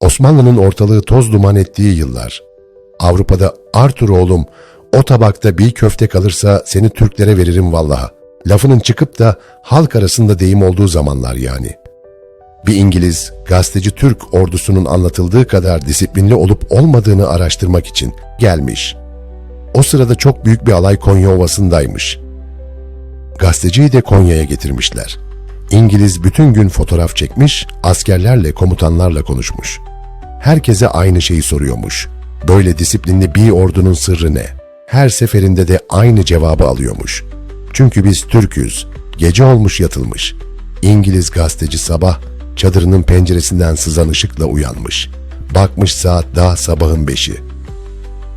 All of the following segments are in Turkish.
Osmanlı'nın ortalığı toz duman ettiği yıllar. Avrupa'da Arthur oğlum o tabakta bir köfte kalırsa seni Türklere veririm vallaha. Lafının çıkıp da halk arasında deyim olduğu zamanlar yani. Bir İngiliz gazeteci Türk ordusunun anlatıldığı kadar disiplinli olup olmadığını araştırmak için gelmiş. O sırada çok büyük bir alay Konya Ovası'ndaymış. Gazeteciyi de Konya'ya getirmişler. İngiliz bütün gün fotoğraf çekmiş, askerlerle, komutanlarla konuşmuş. Herkese aynı şeyi soruyormuş. Böyle disiplinli bir ordunun sırrı ne? Her seferinde de aynı cevabı alıyormuş. Çünkü biz Türk'üz. Gece olmuş yatılmış. İngiliz gazeteci sabah çadırının penceresinden sızan ışıkla uyanmış. Bakmış saat daha sabahın beşi.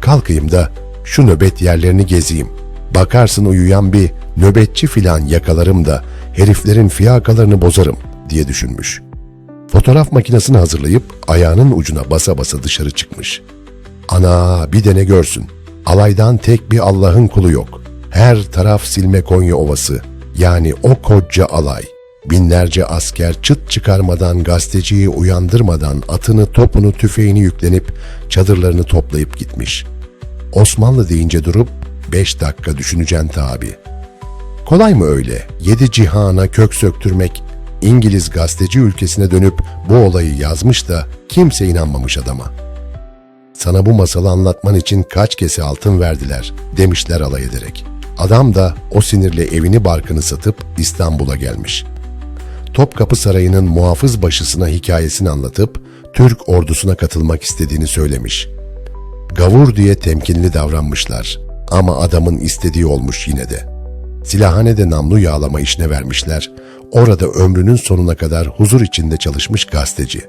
Kalkayım da şu nöbet yerlerini gezeyim. Bakarsın uyuyan bir nöbetçi filan yakalarım da heriflerin fiyakalarını bozarım diye düşünmüş. Fotoğraf makinesini hazırlayıp ayağının ucuna basa basa dışarı çıkmış. Ana bir de ne görsün. Alaydan tek bir Allah'ın kulu yok. Her taraf silme Konya Ovası. Yani o koca alay. Binlerce asker çıt çıkarmadan, gazeteciyi uyandırmadan atını, topunu, tüfeğini yüklenip çadırlarını toplayıp gitmiş. Osmanlı deyince durup beş dakika düşüneceksin tabi. Kolay mı öyle? Yedi cihana kök söktürmek, İngiliz gazeteci ülkesine dönüp bu olayı yazmış da kimse inanmamış adama. Sana bu masalı anlatman için kaç kese altın verdiler demişler alay ederek. Adam da o sinirle evini barkını satıp İstanbul'a gelmiş. Topkapı Sarayı'nın muhafız başısına hikayesini anlatıp Türk ordusuna katılmak istediğini söylemiş. Gavur diye temkinli davranmışlar ama adamın istediği olmuş yine de. Silahhanede namlu yağlama işine vermişler. Orada ömrünün sonuna kadar huzur içinde çalışmış gazeteci.